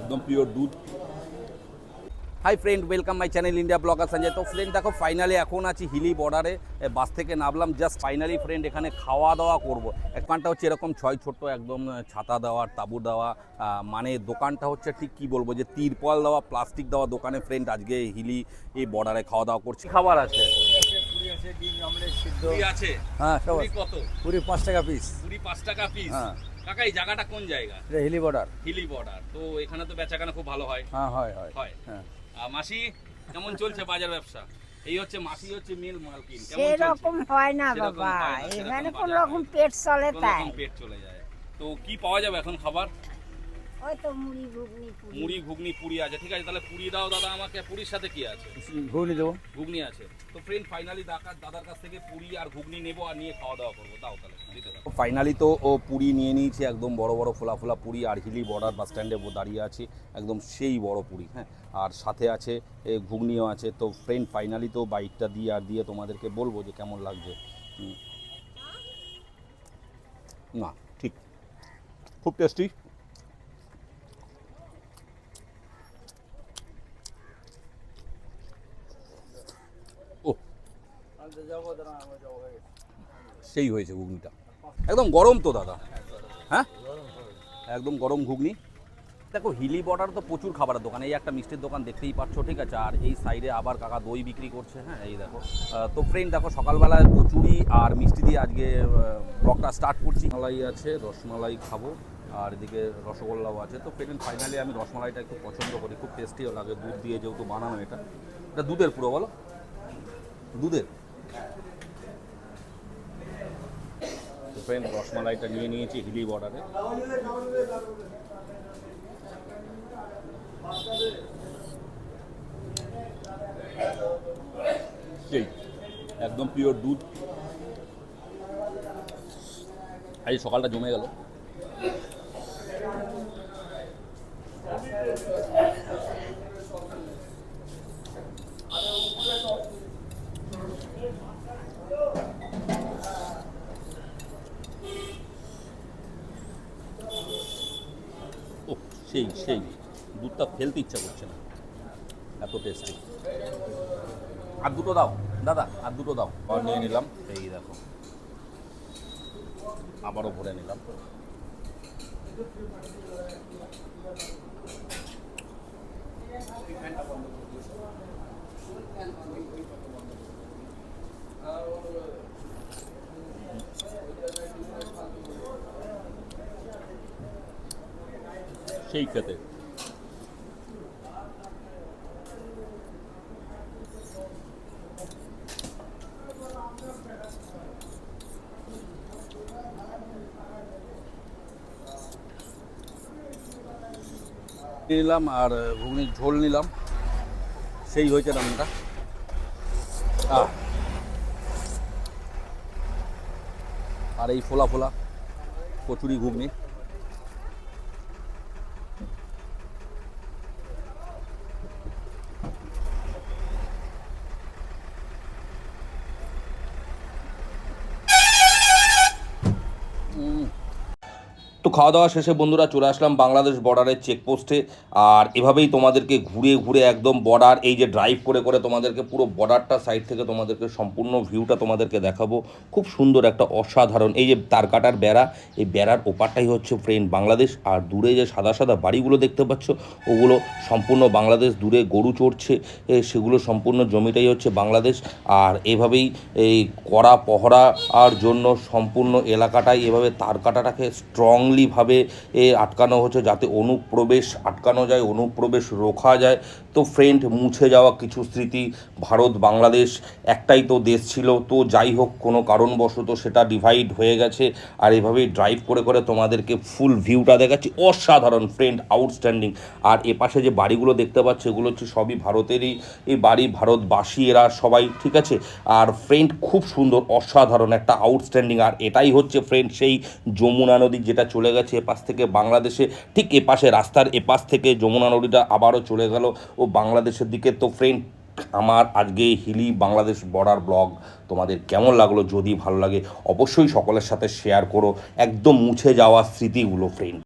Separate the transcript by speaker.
Speaker 1: একদম পিওর দুধ। Hi friend welcome my channel India blogger Sanjay তো ফ্রেন্ড দেখো ফাইনালি এখন আছি হিলি বর্ডারে বাস থেকে নামলাম জাস্ট ফাইনালি ফ্রেন্ড এখানে খাওয়া দাওয়া করব। দোকানটা হচ্ছে এরকম ছয় ছোট্ট একদম ছাতা দেওয়া তাবু দেওয়া মানে দোকানটা হচ্ছে ঠিক কি বলব যে তিরপল দেওয়া প্লাস্টিক দেওয়া দোকানে ফ্রেন্ড আজকে হিলি এই বর্ডারে খাওয়া দাওয়া করছি। খাবার আছে?
Speaker 2: আছে ডিম অমলেট সিদ্ধ।
Speaker 1: আছে?
Speaker 2: হ্যাঁ
Speaker 1: কত?
Speaker 2: পুরি পাঁচ টাকা পিস
Speaker 1: পুরি পাঁচ টাকা পিস
Speaker 2: হ্যাঁ।
Speaker 1: কাকা এই জায়গাটা কোন জায়গা?
Speaker 2: এটা হিলি বর্ডার।
Speaker 1: হিলি বর্ডার। তো এখানে তো বেচাকেনা খুব ভালো হয়।
Speaker 2: হ্যাঁ হয় হয়।
Speaker 1: হয়।
Speaker 2: হ্যাঁ।
Speaker 1: মাসি কেমন চলছে বাজার ব্যবসা? এই হচ্ছে মাসি হচ্ছে মেল মালকিন
Speaker 3: সেরকম হয় না বাবা। এখানে কোন রকম পেট চলে তাই।
Speaker 1: পেট চলে যায়। তো কি পাওয়া যাবে এখন খাবার?
Speaker 3: ওই তো মুড়ি ঘুগনি পুরি।
Speaker 1: মুড়ি ঘুগনি পুরি আছে। ঠিক আছে তাহলে পুরি দাও দাদা আমাকে। পুরির সাথে কি আছে?
Speaker 2: ঘুগনি দেবো।
Speaker 1: ঘুগনি আছে। তো ফ্রেন্ড ফাইনালি দাদার দাদার কাছ থেকে পুরি আর ঘুগনি নেব আর নিয়ে খাওয়া দাওয়া করব। দাও তাহলে দিতে দাও। ফাইনালি তো ও পুরি নিয়ে নিয়েছি একদম বড় বড় ফোলা ফোলা পুরি আর হিলি বর্ডার বাস স্ট্যান্ডে দাঁড়িয়ে আছি একদম সেই বড় পুরি হ্যাঁ। আর সাথে আছে এ, ঘুগনিও আছে। তো ফ্রেন্ড ফাইনালি তো বাইকটা দিয়ে আর দিয়ে তোমাদেরকে বলব যে কেমন লাগছে। না ঠিক। খুব টেস্টি সেই হয়েছে ঘুগনিটা। একদম গরম তো, দাদা। হ্যাঁ? একদম গরম ঘুগনি। দেখো, হিলি বর্ডার তো প্রচুর খাবারের দোকান। এই একটা মিষ্টির দোকান দেখতেই পাচ্ছ, ঠিক আছে? আর এই সাইডে আবার কাকা দই বিক্রি করছে হ্যাঁ? এই দেখো। তো ফ্রেন্ড দেখো সকালবেলায় কচুরি আর মিষ্টি দিয়ে আজকে ব্লগটা স্টার্ট করছি। মালাই আছে, রসমালাই খাব। আর এদিকে রসগোল্লাও আছে। তো ফ্রেন্ড ফাইনালি আমি রসমালাইটা একটু পছন্দ করি। খুব টেস্টিও লাগে। দুধ দিয়ে যেহেতু বানানো এটা। এটা দুধের পুরো, বলো? দুধের? তো ফ্রেন্ড রসমালাইটা নিয়ে নিয়েছি হিলি বর্ডারে একদম পিওর দুধ। আজ সকালটা জমে গেল ও সেই সেই দুধটা ফেলতে ইচ্ছা করছে না। এত টেস্টি আর দুটো দাও দাদা আর দুটো দাও। আবার নিয়ে নিলাম। এই দেখো। আবারও ভরে নিলাম। সেই খেতে নিলাম আর ঘুগনির ঝোল নিলাম। সেই হয়েছে রান্নাটা। আর এই ফোলা ফোলা কচুরি ঘুগনি। খাওয়া দাওয়া শেষে বন্ধুরা চলে আসলাম বাংলাদেশ বর্ডারের চেকপোস্টে আর এভাবেই তোমাদেরকে ঘুরে ঘুরে একদম বর্ডার এই যে ড্রাইভ করে করে তোমাদেরকে পুরো বর্ডারটা সাইড থেকে তোমাদেরকে সম্পূর্ণ ভিউটা তোমাদেরকে দেখাবো। খুব সুন্দর একটা অসাধারণ, এই যে তার কাটার বেড়া, এই বেড়ার ওপারটাই হচ্ছে ফ্রেন্ড বাংলাদেশ। আর দূরে যে সাদা সাদা বাড়িগুলো দেখতে পাচ্ছ, ওগুলো সম্পূর্ণ বাংলাদেশ দূরে গরু চড়ছে সেগুলো সম্পূর্ণ জমিটাই হচ্ছে বাংলাদেশ। আর এভাবেই এই কড়া পহরা আর জন্য সম্পূর্ণ এলাকাটাই, এভাবে তার কাটাটাকে স্ট্রংলিভাবে এ আটকানো হচ্ছে যাতে অনুপ্রবেশ আটকানো যায়, অনুপ্রবেশ রোখা যায়। তো ফ্রেন্ড মুছে যাওয়া কিছু স্মৃতি, ভারত, বাংলাদেশ একটাই তো দেশ ছিল। তো যাই হোক, কোনো কারণবশত সেটা ডিভাইড হয়ে গেছে। আর এভাবেই ড্রাইভ করে করে তোমাদেরকে ফুল ভিউটা দেখাচ্ছি। অসাধারণ ফ্রেন্ড আউটস্ট্যান্ডিং আর এপাশে যে বাড়িগুলো দেখতে পাচ্ছ, এগুলো হচ্ছে সবই ভারতেরই। এই বাড়ি, ভারতবাসী, এরা সবাই, ঠিক আছে? আর ফ্রেন্ড খুব সুন্দর, অসাধারণ একটা আউটস্ট্যান্ডিং আর এটাই হচ্ছে ফ্রেন্ড সেই যমুনা নদী যেটা চলে গেছে এপাশ থেকে বাংলাদেশে। ঠিক এপাশে রাস্তার এপাশ থেকে যমুনা নদীটা আবারও চলে গেল। ও বাংলাদেশের দিকে তো ফ্রেন্ড আমার আজকে হিলি বাংলাদেশ বর্ডার ব্লগ তোমাদের কেমন লাগল? যদি ভালো লাগে, অবশ্যই সকলের সাথে শেয়ার করো। একদম মুছে যাওয়া স্মৃতিগুলো ফ্রেন্ড